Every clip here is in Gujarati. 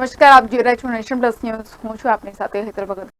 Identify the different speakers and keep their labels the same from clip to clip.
Speaker 1: નમસ્કાર, આપ જોઈ રહ્યા છો નેશન પ્લસ ન્યૂઝ. હું છું આપની સાથે હેતર ભગત.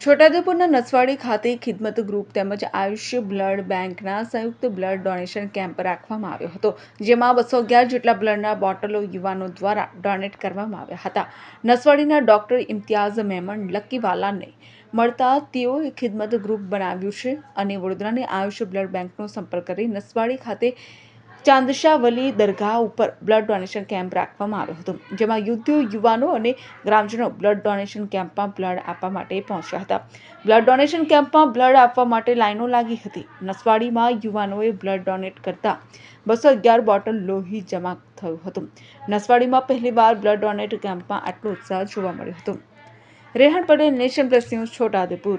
Speaker 1: છોટાઉદેપુરના નસવાડી ખાતે ખિદમત ગ્રુપ તેમજ આયુષ્ય બ્લડ બેંકના સંયુક્ત બ્લડ ડોનેશન કેમ્પ રાખવામાં આવ્યો હતો, જેમાં બસો અગિયાર જેટલા બ્લડના બોટલો યુવાનો દ્વારા ડોનેટ કરવામાં આવ્યા હતા. નસવાડીના ડોક્ટર ઇમ્તિયાઝ મેમણ લક્કીવાલાને મળતા તેઓએ ખિદમત ગ્રુપ બનાવ્યું છે અને વડોદરાની આયુષ્ય બ્લડ બેંકનો સંપર્ક કરી નસવાડી ખાતે ચાંદશાવલી દરગાહ ઉપર બ્લડ ડોનેશન કેમ્પ રાખવામાં આવ્યો હતો, જેમાં યુદ્ધ, યુવાનો અને ગ્રામજનો બ્લડ ડોનેશન કેમ્પમાં બ્લડ આપવા માટે પહોંચ્યા હતા. બ્લડ ડોનેશન કેમ્પમાં બ્લડ આપવા માટે લાઈનો લાગી હતી. નસવાડીમાં યુવાનોએ બ્લડ ડોનેટ કરતા બસો અગિયાર બોટલ લોહી જમા થયું હતું. નસવાડીમાં પહેલીવાર બ્લડ ડોનેટ કેમ્પમાં આટલો ઉત્સાહ જોવા મળ્યો હતો. Rehan Patel nation plus news, Chhota Udepur.